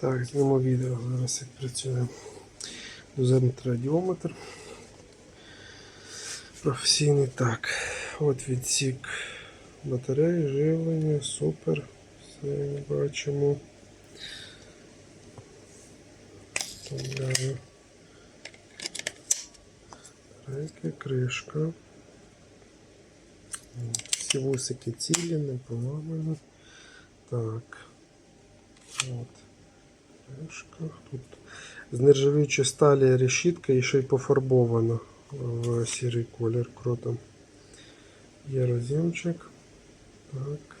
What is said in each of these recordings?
Так, знімемо відео зараз як працює дозиметр радіометр. Професійний так. От відсік батареї, живлення, супер. Все бачимо. Рейки, кришка. Всі вусики цілі, не поламані. Так. От. Кришка. Тут з нержавіючої сталі решітка і ще й пофарбована в сірий колір. Круто. Є роз'ємчик. Так.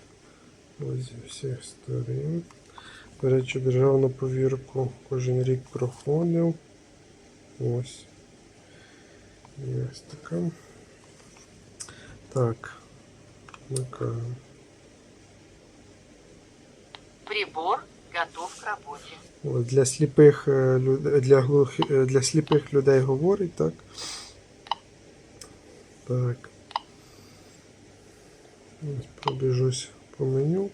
Ось зі всіх сторін. До речі, державну повірку кожен рік проходив. Ось. Є ось така. Так. Вмикаємо. Прибор готов к работе. Ось для сліпих е, для, глух, е, для сліпих людей говорить, так? Так. Ось пробіжусь по меню.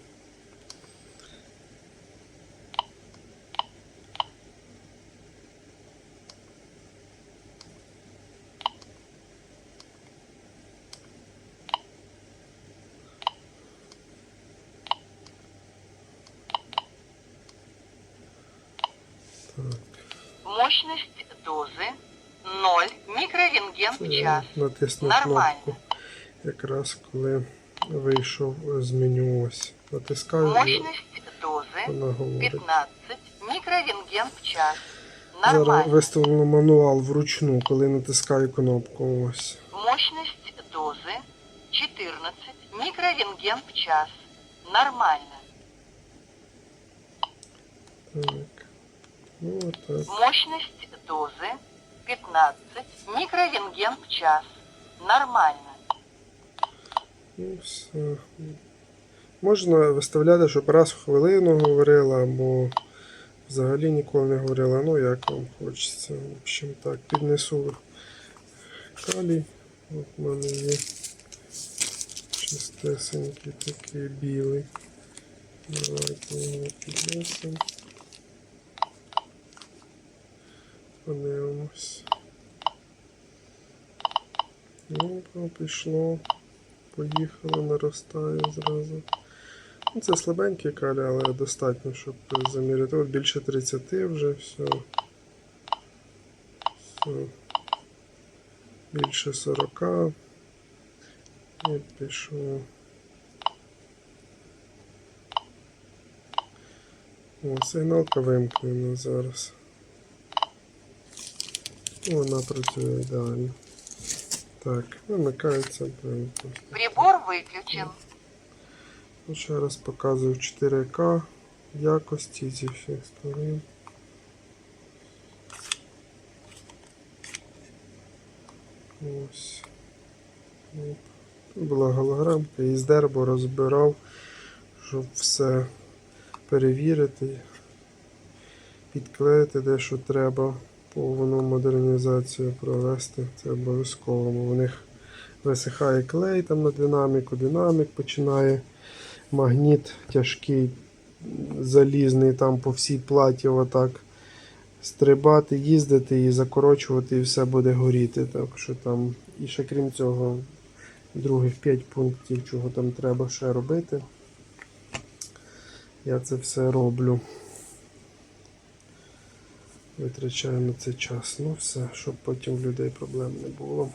Мощность дозы 0 микрорентген в час. Натиснув Нормально. кнопку. Якраз коли вийшов з меню ось. Натискаю і Мощность дозы вона говорить. 15 микрорентген в час. Зараз Нормально. виставлено мануал вручну, коли натискаю кнопку. Ось. Мощность дозы 14 микрорентген в час. Нормально. Так. Ну, отак. Мощность дозы 15 микрорентген в час. Нормально. Ну, все. Можна виставляти, щоб раз в хвилину говорила, або взагалі ніколи не говорила. Ну, як вам хочеться. В общем, так, піднесу калій. От в мене є чистесенький такий білий. Давайте його піднесемо. Подивимось. Ну, пішло. Поїхало, наростає зразу. Ну, це слабенький калій, але достатньо, щоб заміряти. От більше 30 вже все. все. Більше 40. І пішло. О, сигналка вимкнена зараз. Вона працює ідеально. Так, вимикається. Прибор выключен. Ну, Ще раз показую 4К якості зі всіх сторон. Ось. Тут була голограмка, і з дерева розбирав, щоб все перевірити, підклеїти де що треба, повну модернізацію провести. Це обов'язково. бо У них висихає клей там на динаміку, динамік починає магніт тяжкий, залізний там по всій платі отак стрибати, їздити і закорочувати, і все буде горіти. Так що там, і ще крім цього, других 5 пунктів, чого там треба ще робити. Я це все роблю. Витрачаю на це час. Ну все, щоб потім в людей проблем не було.